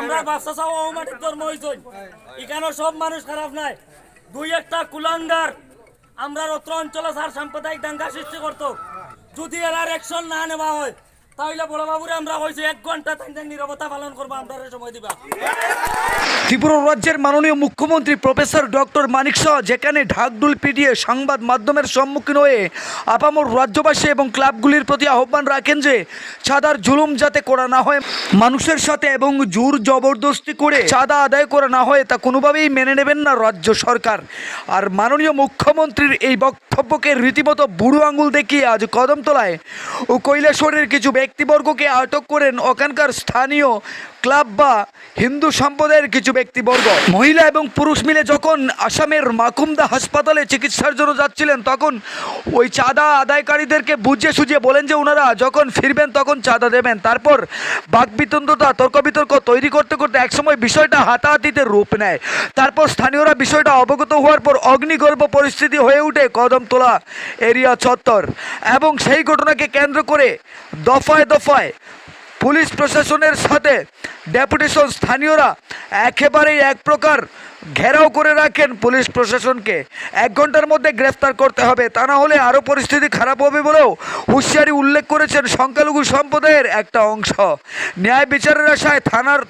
আমরা বাচ্চা চাও ও মাটির ধর্ম হইছই এখানে সব মানুষ খারাপ নাই। দুই একটা কুলাঙ্গার আমরা অত্র অঞ্চলে সার সাম্প্রদায়িক দাঙ্গা সৃষ্টি করতো। যদি এর আর অ্যাকশন না নেওয়া হয় তাহলে বড় বাবুরে আমরা হয়েছে এক ঘণ্টা তাই নিরবতা পালন করব আমরা সময় দিবা। ত্রিপুরা রাজ্যের মাননীয় মুখ্যমন্ত্রী প্রফেসর ডক্টর মানিক শাহ, যেখানে ঢাকডুল পিটিয়ে সংবাদ মাধ্যমের সম্মুখীন হয়ে আপামর রাজ্যবাসী এবং ক্লাবগুলির প্রতি আহ্বান রাখেন যে চাঁদার জুলুম যাতে করা না হয়, মানুষের সাথে এবং জোর জবরদস্তি করে চাঁদা আদায় করা না হয়, তা কোনোভাবেই মেনে নেবেন না রাজ্য সরকার। আর মাননীয় মুখ্যমন্ত্রীর এই বক্তব্যকে রীতিমতো বুড়ো আঙুল দেখিয়ে আজ কদমতলায় ও কৈলাসরের কিছু ব্যক্তিবর্গকে আটক করেন ওখানকার স্থানীয় ক্লাব বা হিন্দু সম্প্রদায়ের কিছু ব্যক্তিবর্গ, মহিলা এবং পুরুষ মিলে যখন আসামের মাকুমদা হাসপাতালে চিকিৎসার জন্য যাচ্ছিলেন, তখন ওই চাঁদা আদায়কারীদেরকে বুঝিয়ে সুঝিয়ে বলেন যে ওনারা যখন ফিরবেন তখন চাঁদা দেবেন। তারপর বাকবিতণ্ডতা তর্ক বিতর্ক তৈরি করতে করতে একসময় বিষয়টা হাতাহাতিতে রূপ নেয়। তারপর স্থানীয়রা বিষয়টা অবগত হওয়ার পর অগ্নিগর্ভ পরিস্থিতি হয়ে ওঠে কদমতলা এরিয়া চত্বর এবং সেই ঘটনাকে কেন্দ্র করে দফায় দফায় পুলিশ প্রশাসনের সাথে ডেপুটেশন স্থানীয়রা একেবারেই এক প্রকার ঘেরাও করে রাখেন পুলিশ প্রশাসনকে। এক ঘণ্টার মধ্যে গ্রেফতার করতে হবে। তা না হলে আরও পরিস্থিতি খারাপ হবে বলেও হুঁশিয়ারি উল্লেখ করেছেন সংখ্যালঘু সম্প্রদায়ের একটা অংশ। ন্যায় বিচারের আশায় থানার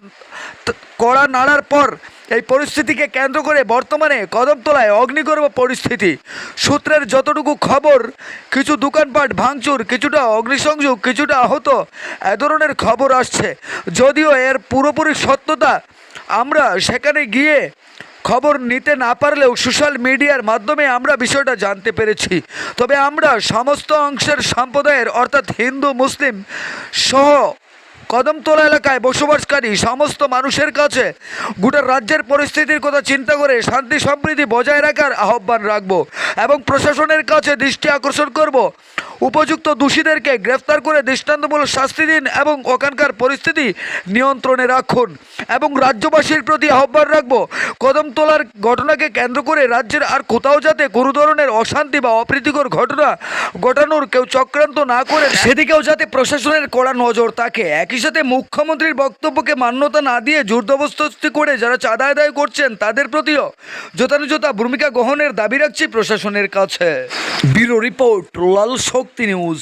কড়া নাড়ার পর এই পরিস্থিতিকে কেন্দ্র করে বর্তমানে কদমতলায় অগ্নিগর্ভ পরিস্থিতি। সূত্রের যতটুকু খবর, কিছু দোকানপাট ভাঙচুর, কিছুটা অগ্নিসংযোগ, কিছুটা আহত, এ ধরনের খবর আসছে। যদিও এর পুরোপুরি সত্যতা আমরা সেখানে গিয়ে খবর নিতে না পারলেও সোশ্যাল মিডিয়ার মাধ্যমে আমরা বিষয়টা জানতে পেরেছি। তবে আমরা সমস্ত অংশের সম্প্রদায়ের, অর্থাৎ হিন্দু, মুসলিম সহ কদমতলা এলাকায় বসবাসকারী সমস্ত মানুষের কাছে গোটা রাজ্যের পরিস্থিতির কথা চিন্তা করে শান্তি সম্প্রীতি বজায় রাখার আহ্বান রাখব এবং প্রশাসনের কাছে দৃষ্টি আকর্ষণ করব। উপযুক্ত দোষীদেরকে গ্রেফতার করে দৃষ্টান্তমূলক শাস্তি দিন এবং ওখানকার পরিস্থিতি নিয়ন্ত্রণে রাখুন। এবং রাজ্যবাসীর প্রতি আহ্বান রাখব কদমতলার ঘটনাকে কেন্দ্র করে রাজ্যের আর কোথাও যাতে কোনো ধরনের অশান্তি বা অপ্রীতিকর ঘটনা ঘটানোর কেউ চক্রান্ত না করে, সেদিকেও যাতে প্রশাসনের কড়া নজর থাকে। একই সাথে মুখ্যমন্ত্রীর বক্তব্যকে মান্যতা না দিয়ে জোরদবস্তি করে যারা চাঁদা আদায় করছেন, তাদের প্রতিও যথানুযথা ভূমিকা গ্রহণের দাবি রাখছি প্রশাসনের কাছে। Bureau report, Lal Shakti news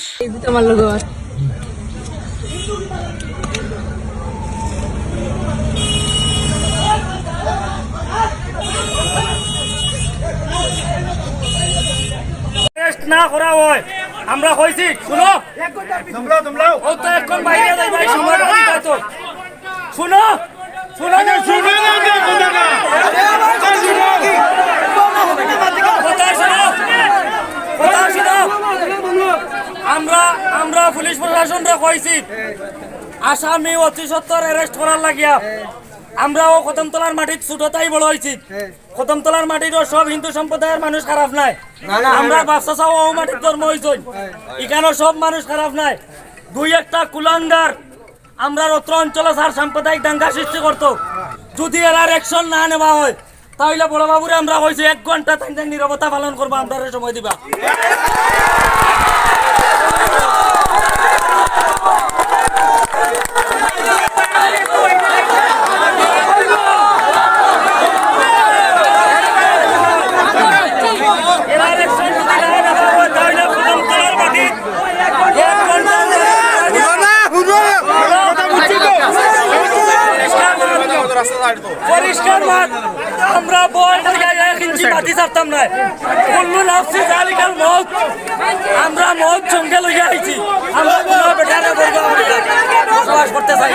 না করা হয়। আমরা হয়েছি শুনো। এখন বাইরে যাই ভাই সময় শুনো শুনো শুনো কথা শোনো কথা শোনো আমরা আমরা পুলিশ প্রশাসনরা কইছি আসামি অতি সত্তর অ্যারেস্ট করার লাগিয়া আমরাও কদমতলার মাটির ছুটতাই বড় হয়েছি কদমতলার মাটিরও সব হিন্দু সম্প্রদায়ের মানুষ খারাপ নাই। আমরা বাচ্চা চাও ও মাটির ধর্ম হয়েছই এখানে সব মানুষ খারাপ নাই। দুই একটা কুলাঙ্গার আমরা অত্র অঞ্চলে সার সাম্প্রদায়িক দাঙ্গা সৃষ্টি করতো। যদি এর আর অ্যাকশন না নেওয়া হয় তাহলে বড় বাবুরে আমরা হয়েছে এক ঘণ্টা তাই নিরবতা পালন করব আমরা সময় দিবা এবার অ্যাকশন যদি না নেওয়া হয় তাহলে কদমতলার মাটি এক ঘণ্টা পরিষ্কার মাঠ আমরা বল ইঞ্চি মাটি ছাড়তাম না। কুল্লু নাফসি জালিকাল মত আমরা মত সঙ্গে লইয়া আইছি। আমরা কোনো বেটারে বসবাস করতে চাই